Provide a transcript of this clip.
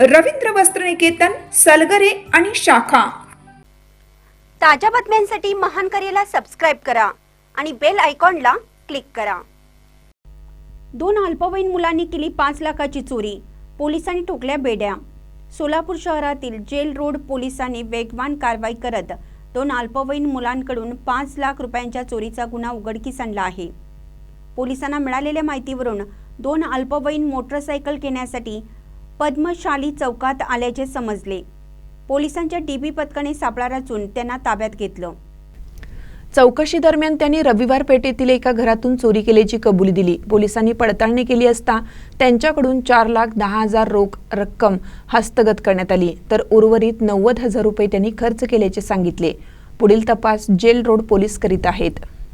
रवींद्र वस्त्रनिकेतन सलगरे आणि शाखा. ताज्या बातम्यांसाठी महान करेला सबस्क्राईब करा आणि बेल आयकॉनला क्लिक करा. दोन अल्पवयीन मुलांनी केली पाच लाखाची चोरी. पोलिसांनी ठोकल्या बेड्या. सोलापूर शहरातील जेल रोड पोलिसांनी वेगवान कारवाई करत दोन अल्पवयीन मुलांकडून पाच लाख रुपयांच्या चोरीचा गुन्हा उघडकीस आणला आहे. पोलिसांना मिळालेल्या माहितीवरून दोन अल्पवयीन मोटरसायकल घेण्यासाठी पद्मशाली चौकात आल्याचे समजले. पोलिसांच्या डीबी पथकाने सापळा रचून त्यांना ताब्यात घेतलं. चौकशी दरम्यान त्यांनी रविवार पेठेतील एका घरातून चोरी केल्याची कबुली दिली. पोलिसांनी पडताळणी केली असता त्यांच्याकडून चार लाख दहा हजार रोख रक्कम हस्तगत करण्यात आली. तर उर्वरित नव्वद हजार रुपये त्यांनी खर्च केल्याचे सांगितले. पुढील तपास जेल रोड पोलीस करीत आहेत.